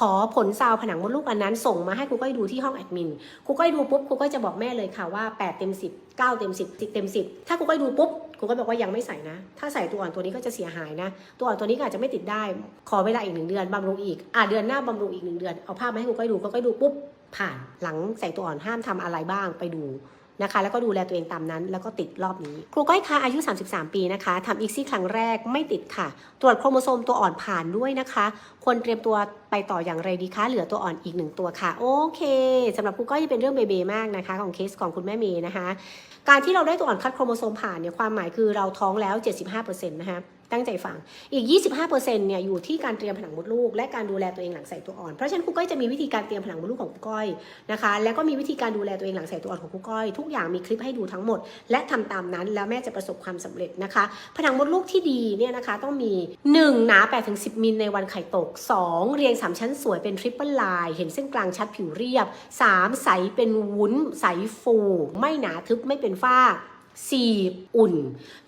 ขอผลซาวผนังมดลูกอันนั้น ส่งมาให้ครูก้อยดูที่ห้องแอดมินครูก้อยดูปุ๊บครูก้อยจะบอกแม่เลยค่ะว่า 8 เต็ม 10 9 เต็ม 10 10 เต็ม 10 ถ้าครูก้อยดูปุ๊บครูก้อยบอกว่ายังไม่ใส่นะ ถ้าใส่ตัวอ่อนตัวนี้ก็จะเสียหายนะ ตัวอ่อนตัวนี้ก็อาจจะไม่ติดได้ ขอเวลาอีกหนึ่งเดือนบำรุงอีกอะเดือนหน้าบำรุงอีกหนึ่งเดือนเอาภาพมาให้ครูก้อยดูครูก้อยดูปุ๊บผ่านหลังใส่ตัวอ่อนห้ามทำอะไรบ้างไปดูนะคะแล้วก็ดูแลตัวเองตามนั้น แล้วก็ติดรอบนี้ ครูก้อยคะอายุ 33 ปีนะคะทำอีกซี่ครั้งแรกไม่ติดค่ะ ตรวจโครโมโซมตัวอ่อนผ่านด้วยนะคะควรเตรียมตัวไปต่ออย่างไรดีคะ เหลือตัวอ่อนอีกหนึ่งตัวค่ะ โอเคสำหรับครูก้อยเป็นเรื่องเบเบมากนะคะ ของเคสของคุณแม่เมย์นะคะ การที่เราได้ตัวอ่อนคัดโครโมโซมผ่านเนี่ยความหมายคือเราท้องแล้ว 75%นะคะตั้งใจฟัง อีก 25%เนี่ยอยู่ที่การเตรียมผนังมดลูก และการดูแลตัวเองหลังใส่ตัวอ่อน เพราะฉะนั้นครูก้อยจะมีวิธีการเตรียมผนังมดลูกของครูก้อยนะคะ แล้วก็มีวิธีการดูแลตัวเองหลังใส่ตัวอ่อนของครูก้อย ทุกอย่างมีคลิปให้ดูทั้งหมด และทำตามนั้นแล้วแม่จะประสบความสำเร็จนะคะ ผนังมดลูกที่ดีเนี่ยนะคะต้องมี 1 หนา8-10 มิลในวันไข่ตก2 เรียง 3 ชั้นสวยเป็นทริปเปิลไลน์เห็นเส้นกลางชัดผิวเรียบ 3 ใสเป็นวุ้น ใสฟู ไม่หนาทึบไม่เป็นฝ้า 4 อุ่น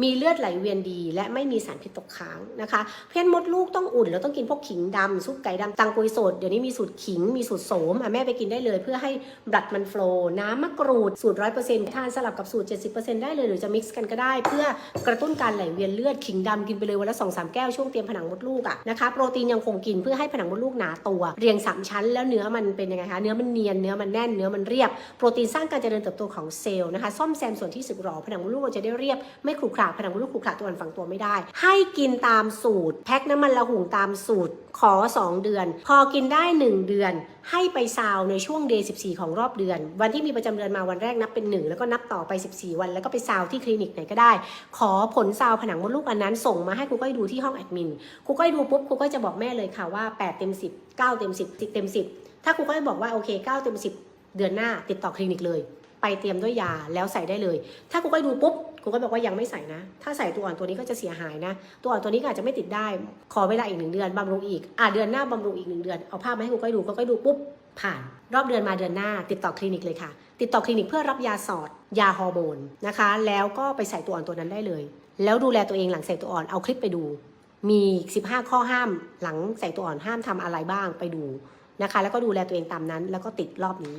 มีเลือดไหลเวียนดี และไม่มีสารพิษตกค้างนะคะ เพศมดลูกต้องอุ่นแล้วต้องกินพวกขิงดำซุปไก่ดำตังกุยสด เดี๋ยวนี้มีสูตรขิง มีสูตรโสมอะแม่ไปกินได้เลยเพื่อให้บลัดมันโฟล์น้ำมะกรูดสูตร100%ทานสลับกับสูตร 70%ได้เลย หรือจะมิกซ์กันก็ได้ เพื่อกระตุ้นการไหลเวียนเลือดขิงดำกินไปเลยวันละ2-3แก้วช่วงเตรียมผนังมดลูกอะนะคะโปรตีนยังคงกินเพื่อให้ผนังมดลูกหนาตัวเรียงสามชั้น แล้วเนื้อมันเป็นยังไงคะเนื้อมันเนียนเนื้อมันแน่นเนื้อมันเรียบ โปรตีนสร้างการเจริญเติบโตของเซลล์นะคะซ่อมแซมส่วนที่สึกหรอผนังมดลูกเราจะได้เรียบ ไม่ขรุขระผนังมดลูกขรุขระตัวอ่อนฝังตัวไม่ได้ ให้กินตามสูตร แพ็คน้ำมันละหุงตามสูตรขอ 2 เดือน พอกินได้ 1 เดือน ให้ไปซาวในช่วงเดย์14 ของรอบเดือน วันที่มีประจำเดือนมาวันแรกนับเป็น 1 แล้วก็นับต่อไป 14 วัน แล้วก็ไปซาวที่คลินิกไหนก็ได้ ขอผลซาวผนังมดลูกอันนั้นส่งมาให้ครูก้อยดูที่ห้องแอดมินครูก้อยดูปุ๊บครูก้อยจะบอกแม่เลยค่ะว่า 8 เต็ม 10 9 เต็ม 10 10 เต็ม 10 ถ้าครูก้อยบอกว่าโอเค 9 เต็ม 10 เดือนหน้าติดต่อคลินิกเลย ไปเตรียมด้วยยาแล้วใส่ได้เลย ถ้าครูก้อยดูปุ๊บครูก้อยบอกว่ายังไม่ใส่นะ ถ้าใส่ตัวอ่อนตัวนี้ก็จะเสียหายนะ ตัวอ่อนตัวนี้ก็อาจจะไม่ติดได้ ขอเวลาอีกหนึ่งเดือนบำรุงอีก อะเดือนหน้าบำรุงอีกหนึ่งเดือน เอาภาพมาให้ครูก้อยดูครูก้อยดูปุ๊บผ่าน รอบเดือนมาเดือนหน้า ติดต่อคลินิกเลยค่ะ ติดต่อคลินิกเพื่อรับยาสอด ยาฮอร์โมนนะคะ แล้วก็ไปใส่ตัวอ่อนตัวนั้นได้เลย แล้วดูแลตัวเองหลังใส่ตัวอ่อน เอาคลิปไปดู มี 15 ข้อห้าม หลังใส่ตัวอ่อนห้ามทำอะไรบ้างไปดูนะคะ แล้วก็ดูแลตัวเองตามนั้น แล้วก็ติดรอบนี้